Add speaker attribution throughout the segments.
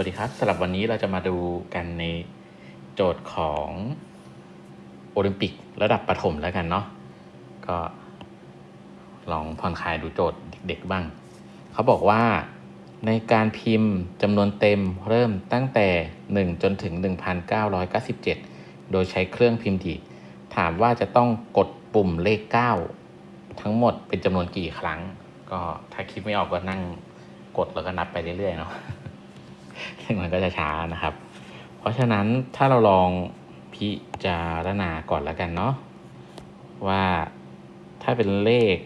Speaker 1: วัสดีครับสำหรับวันนี้เราจะมาดูกันในโจทย์ของโอลิมปิกระดับประถมแล้วกันเนาะก็ลองผ่อนคลายดูโจทย์เด็กๆบ้าง เขาบอกว่าในการพิมพ์จำนวนเต็มเริ่มตั้งแต่ 1 จนถึง 1997 โดยใช้เครื่องพิมพ์ดีดถามว่าจะต้องกดปุ่มเลข 9 ทั้งหมดเป็นจำนวนกี่ครั้ง ก็ถ้าคิดไม่ออกก็นั่งกดแล้วก็นับไปเรื่อยๆเนาะ ซึ่งมันก็จะช้านะครับ เพราะฉะนั้นถ้าเราลองพิจารณาก่อนแล้วกันเนาะว่าถ้าเป็นเลข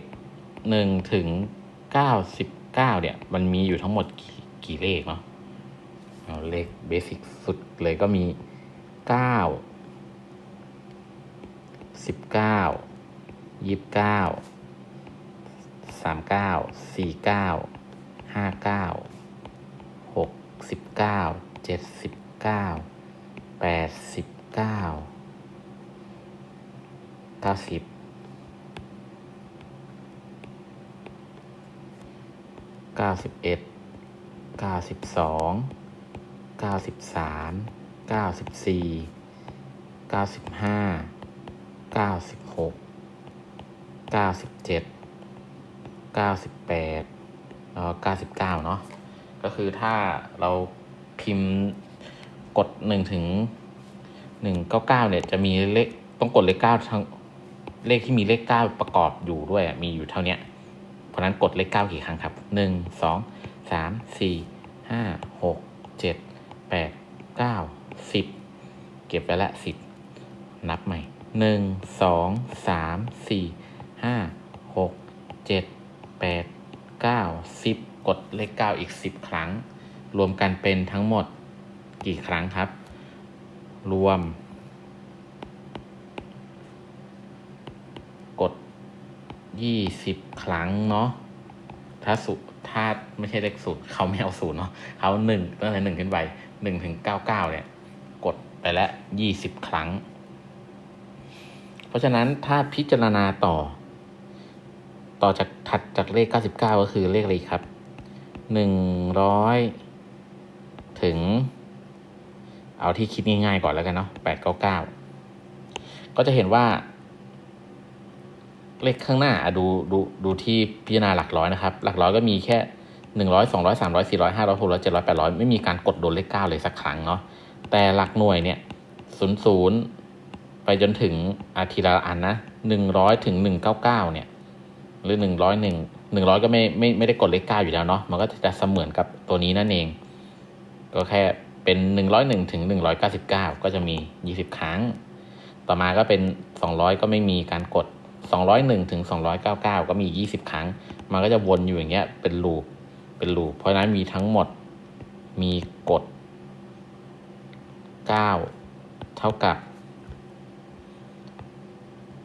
Speaker 1: หนึ่งถึงเก้าสิบเก้าเนี่ย มันมีอยู่ทั้งหมดกี่กี่เลขเนาะเาเลขเบสิกสุดเลยก็มีเก้าสิบเก้ายี่ สิบเก้าสามเก้าสี่เก้าห้าเก้าหกสิบเก้าเจ็ดสิบเก้าแปดสิบเก้าเก้าสิบเก้าสิบเอ็ดเก้าสิบสองเก้าสิบสามเก้าสิบสี่เก้าสิบห้าเก้าสิบหกเก้าสิบเจ็ดเก้าสิบแปดแล้วเก้าสิบเก้าเนาะ ก็คือถ้าเราพิมพ์กดหนึ่งถึงหนึ่งเก้าเก้าเนี่ยจะมีเลขต้องกดเลขเก้าทั้งเลขที่มีเลขเก้าประกอบอยู่ด้วยมีอยู่เท่านี้เพราะฉะนั้นกดเลขเก้ากี่ครั้งครับหนึ่งสองสามสี่ห้าหกเจ็ดแปดเก้าสิบเก็บไปละสิบนับใหม่หนึ่งสองสามสี่ห้าหกเจ็ดแปดเก้าสิบ กดเลขเก้าอีกสิบครั้ง รวมกันเป็นทั้งหมดกี่ครั้งครับ รวม กดยี่สิบครั้งเนาะถ้าสุถ้าไม่ใช่เลขศูนย์เขาไม่เอาศูนย์เนาะเขาหนึ่งตั้งแต่หนึ่งขึ้นไปหนึ่งถึงเก้าเก้าเนี่ย กดไปแล้วยี่สิบครั้ง เพราะฉะนั้นถ้าพิจารณาต่อ ต่อจากถัดจากเลขเก้าสิบเก้าก็คือเลขอะไรครับ หนึ่งร้อยถึง เอาที่คิดง่ายๆก่อนแล้วกันเนาะแปดเก้าเก้าก็จะเห็นว่า เลขข้างหน้าดูดูดูที่พิจารณาหลักร้อยนะครับ หลักร้อยก็มีแค่หนึ่งร้อยสองร้อยสามร้อยสี่ร้อยห้าร้อยหกร้อยเจ็ดร้อยแปดร้อยไม่มีการกดโดนเลขเก้าเลยสักครั้งเนาะแต่หลักหน่วยเนี่ยศูนย์ศูนย์ไปจนถึงอาทีละอันนะหนึ่งร้อยถึงหนึ่งเก้าเก้าเนี่ย หรือหนึ่งร้อยหนึ่งหนึ่งร้อยก็ไม่ไม่ไม่ได้กดเลขเก้าอยู่แล้วเนาะมันก็จะเสมือนกับตัวนี้นั่นเอง ก็แค่เป็นหนึ่งร้อยหนึ่งถึงหนึ่งร้อยเก้าสิบเก้าก็จะมียี่สิบครั้ง ต่อมาก็เป็นสองร้อยก็ไม่มีการกดสองร้อยหนึ่งถึงสองร้อยเก้าเก้าก็มียี่สิบครั้ง มันก็จะวนอยู่อย่างเงี้ยเป็นลูปเป็นลูปเพราะฉะนั้นมีทั้งหมดมีกดเก้าเท่ากับ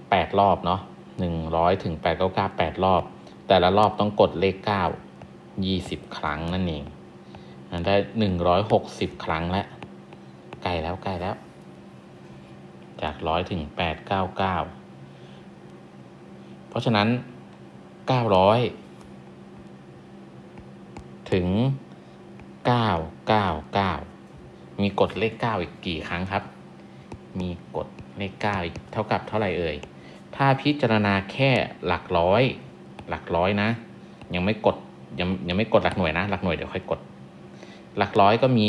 Speaker 1: แปดรอบเนาะ หนึ่งร้อยถึงแปดเก้าเก้าแปดรอบ แต่ละรอบต้องกดเลขเก้ายี่สิบครั้งนั่นเองได้หนึ่งร้อยหกสิบครั้งแล้วใกล้แล้วใกล้แล้ว จากร้อยถึงแปดเก้าเก้าเพราะฉะนั้นเก้าร้อยถึงเก้าเก้าเก้ามีกดเลขเก้าอีกกี่ครั้งครับ มีกดเลขเก้าอีกเท่ากับเท่าไหร่เอ่ย ถ้าพิจารณาแค่หลักร้อย หลักร้อยนะ ยังไม่กดยังยังไม่กดหลักหน่วยนะ หลักหน่วยเดี๋ยวค่อยกด หลักร้อยก็มี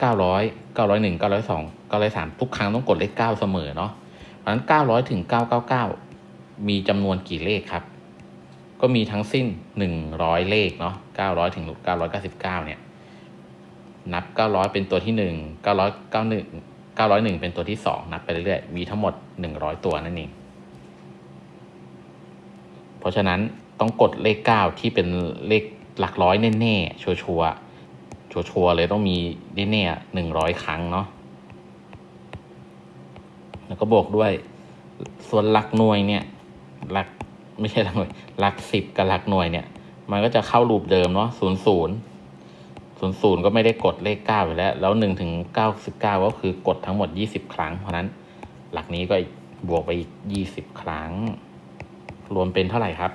Speaker 1: เก้าร้อยเก้าร้อยหนึ่งเก้าร้อยสองเก้าร้อยสามทุกครั้งต้องกดเลขเก้าเสมอเนาะเพราะฉะนั้นเก้าร้อยถึงเก้าเก้าเก้ามีจำนวนกี่เลขครับ ก็มีทั้งสิ้นหนึ่งร้อยเลขเนาะเก้าร้อยถึงเก้าร้อยเก้าสิบเก้าเนี่ย นับเก้าร้อยเป็นตัวที่หนึ่งเก้าร้อยเก้าหนึ่งเก้าร้อยหนึ่งเป็นตัวที่สองนับไปเรื่อยๆมีทั้งหมดหนึ่งร้อยตัวนั่นเอง เพราะฉะนั้นต้องกดเลขเก้าที่เป็นเลขหลักร้อยแน่ๆ ชัวชัวชัวร์ๆเลยต้องมีแน่ๆหนึ่งร้อยครั้งเนาะแล้วก็บวกด้วย ส่วนหลักหน่วยเนี่ยหลักไม่ใช่หลักหน่วยหลักสิบกับหลักหน่วยเนี่ย มันก็จะเข้ารูปเดิมเนาะศูนย์ศูนย์ศูนย์ศูนย์ก็ไม่ได้กดเลขเก้าอยู่แล้ว แล้วหนึ่งถึงเก้าสิบเก้าก็คือกดทั้งหมดยี่สิบครั้ง เพราะนั้นหลักนี้ก็บวกไปอีกยี่สิบครั้ง รวมเป็นเท่าไหร่ครับ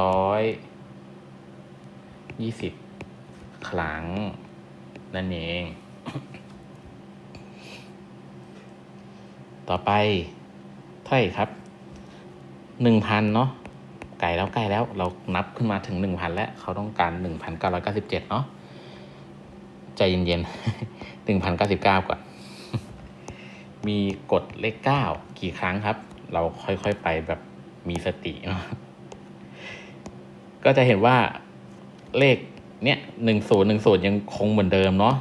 Speaker 1: ร้อยยี่สิบครั้ง นั่นเอง ต่อไปเท่าไหร่ครับหนึ่งพันเนาะไก่แล้วใกล้แล้วเรานับขึ้นมาถึงหนึ่งพันแล้วเขาต้องการหนึ่งพันเก้าร้อยเก้าสิบเจ็ดเนาะใจเย็นๆหนึ่งพันเก้าสิบเก้าก่อน มีกดเลขเก้ากี่ครั้งครับ เราค่อยๆไปแบบมีสติเนาะก็จะเห็นว่าเลขเนี้ยหนึ่งศูนย์หนึ่งศูนย์ยังคงเหมือนเดิมเนาะ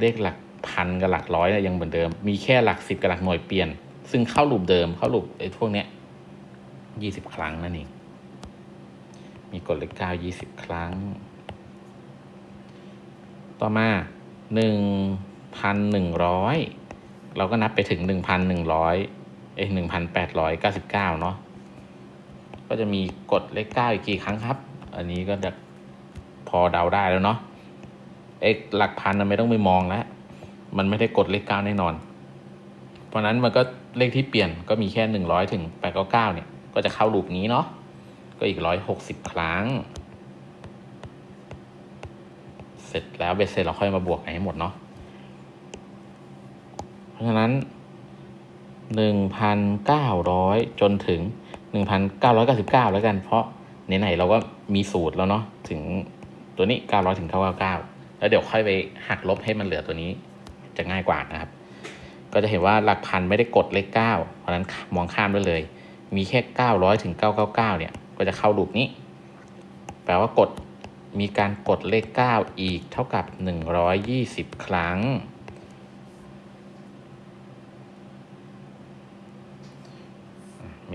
Speaker 1: เลขหลักพันกับหลักร้อยเนี่ยยังเหมือนเดิม มีแค่หลักสิบกับหลักหน่วยเปลี่ยน ซึ่งเข้าลูปเดิมเข้าลูปไอ้พวกเนี้ยยี่สิบครั้งนั่นเอง มีกดเลขเก้ายี่สิบครั้ง ต่อมาหนึ่งพันหนึ่งร้อยเราก็นับไปถึงหนึ่งพันหนึ่งร้อย อ้หนึ่งพันแปดร้อยเก้าสิบเก้าเนาะก็จะมีกดเลขเก้าอีกกี่ครั้งครับ อันนี้ก็จะพอเดาได้แล้วเนาะเอกหลักพันนะไม่ต้องไปมองแล้วมันไม่ได้กดเลขเก้าแน่นอน เพราะนั้นมันก็เลขที่เปลี่ยนก็มีแค่หนึ่งร้อยถึงแปดเก้าเก้าเนี่ย ก็จะเข้าลูปนี้เนาะก็อีกร้อยหกสิบครั้ง เสร็จแล้วเบ็ดเสร็จเราค่อยมาบวกให้หมดเนาะเพราะฉะนั้น หนึ่งพันเก้าร้อยจนถึงหนึ่งพันเก้าร้อยเก้าสิบเก้าแล้วกัน เพราะไหนๆเราก็มีสูตรแล้วเนาะถึงตัวนี้เก้าร้อยถึงเก้าเก้าเก้าแล้วเดี๋ยวค่อยไปหักลบให้มันเหลือตัวนี้จะง่ายกว่านะครับ ก็จะเห็นว่าหลักพันไม่ได้กดเลขเก้าเพราะนั้นมองข้ามได้เลย มีแค่เก้าร้อยถึงเก้าเก้าเก้าเนี่ย ก็จะเข้าลูปนี้ แปลว่ากดมีการกดเลขเก้าอีกเท่ากับหนึ่งร้อยยี่สิบครั้ง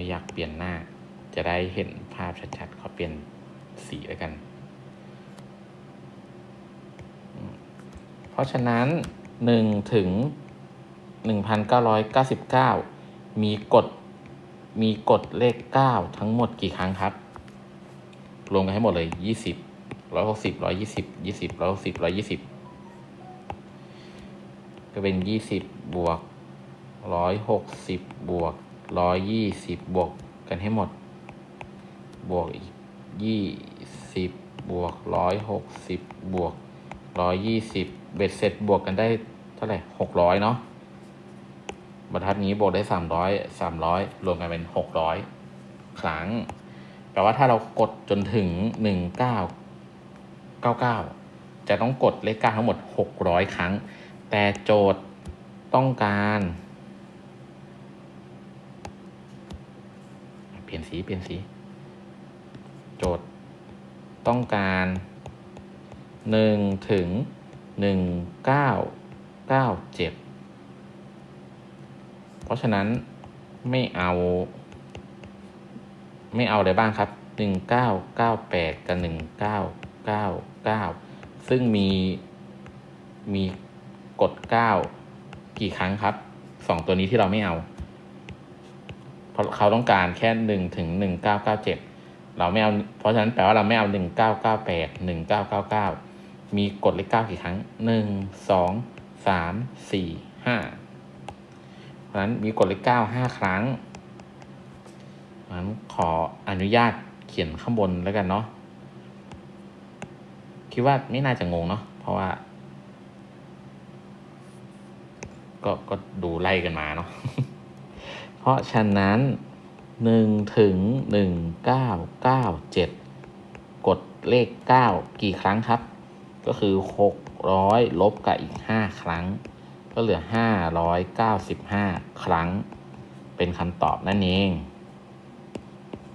Speaker 1: ม่อยากเปลี่ยนหน้า จะได้เห็นภาพชัดๆขอเปลี่ยนสีแล้วกัน เพราะฉะนั้นหนึ่งถึงหนึ่งพันเก้าร้อยเก้าสิบเก้ามีกฎมีกฎเลขเก้าทั้งหมดกี่ครั้งครับ รวมกันให้หมดเลยยี่สิบร้อยหกสิบร้อยยี่สิบยี่สิบร้อยหกสิบร้อยยี่สิบก็เป็นยี่สิบบวกร้อยหกสิบบวก ร้อยยี่สิบบวกกันให้หมด บวกอีกยี่สิบบวกร้อยหกสิบบวกร้อยยี่สิบเบ็ดเสร็จบวกกันได้เท่าไหร่หกร้อยเนาะบรรทัดนี้บวกได้สามร้อยสามร้อยรวมกันเป็นหกร้อยครั้ง แปลว่าถ้าเรากดจนถึงหนึ่งเก้าเก้าเก้าจะต้องกดเลขเก้าทั้งหมดหกร้อยครั้ง แต่โจทย์ต้องการ เปลี่ยนสีเปลี่ยนสี โจทย์ต้องการหนึ่งถึงหนึ่งเก้าเก้าเจ็ดเพราะฉะนั้นไม่เอา ไม่เอาอะไรบ้างครับหนึ่งเก้าเก้าแปดกับหนึ่งเก้าเก้าเก้าซึ่งมีมีกดเก้ากี่ครั้งครับสองตัวนี้ที่เราไม่เอา เพราะเขาต้องการแค่หนึ่งถึงหนึ่งเก้าเก้าเจ็ดเราไม่เอา เพราะฉะนั้นแปลว่าเราไม่เอาหนึ่งเก้าเก้าแปดหนึ่งเก้าเก้าเก้ามีกดเลขเก้ากี่ครั้งหนึ่งสองสามสี่ห้าเพราะฉะนั้นมีกดเลขเก้าห้าครั้งเพราะฉะนั้นขออนุญาตเขียนข้างบนแล้วกันเนาะคิดว่าไม่น่าจะงงเนาะเพราะว่า ก็ก็ดูไล่กันมาเนาะ ราะฉะนั้นหนึ่งถึงหนึ่งเก้าเก้าเจ็ดกดเลขเก้ากี่ครั้งครับ ก็คือหกร้อยลบกับอีกห้าครั้ง ก็เหลือห้าร้อยเก้าสิบห้าครั้ง เป็นคำตอบนั่นเอง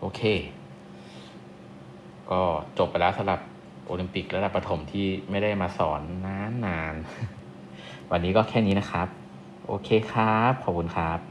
Speaker 1: โอเค ก็จบไปแล้วสำหรับโอลิมปิกระดับประถมที่ไม่ได้มาสอนนานๆ วันนี้ก็แค่นี้นะครับ โอเคครับ ขอบคุณครับ